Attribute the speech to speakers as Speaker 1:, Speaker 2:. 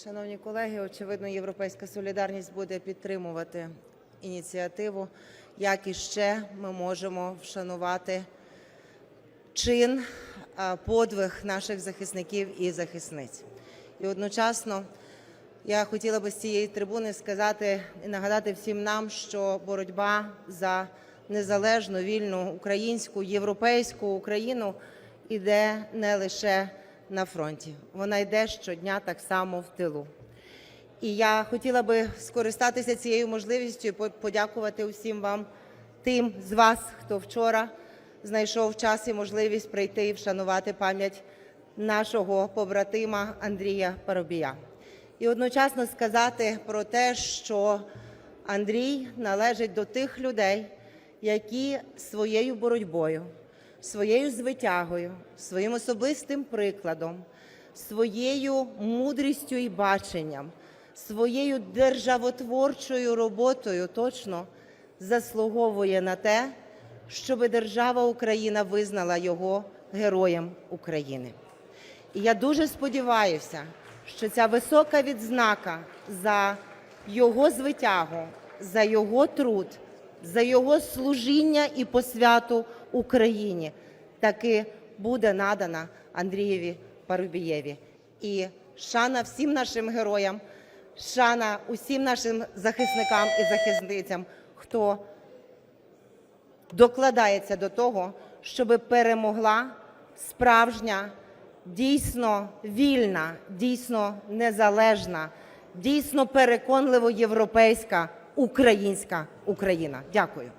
Speaker 1: Шановні колеги, очевидно, Європейська солідарність буде підтримувати ініціативу, як іще ми можемо вшанувати чин, подвиг наших захисників і захисниць. І одночасно я хотіла би з цієї трибуни сказати і нагадати всім нам, що боротьба за незалежну, вільну українську, європейську Україну іде не лише на фронті, вона йде щодня так само в тилу. І я хотіла би скористатися цією можливістю і подякувати усім вам, тим з вас, хто вчора знайшов час і можливість прийти і вшанувати пам'ять нашого побратима Андрія Парубія. І одночасно сказати про те, що Андрій належить до тих людей, які своєю боротьбою, своєю звитягою, своїм особистим прикладом, своєю мудрістю і баченням, своєю державотворчою роботою точно заслуговує на те, щоб держава Україна визнала його героєм України. І я дуже сподіваюся, що ця висока відзнака за його звитягу, за його труд, за його служіння і посвяту Україні таки буде надана Андрієві Парубієві. І шана всім нашим героям, шана усім нашим захисникам і захисницям, хто докладається до того, щоб перемогла справжня, дійсно вільна, дійсно незалежна, дійсно переконливо європейська українська Україна. Дякую.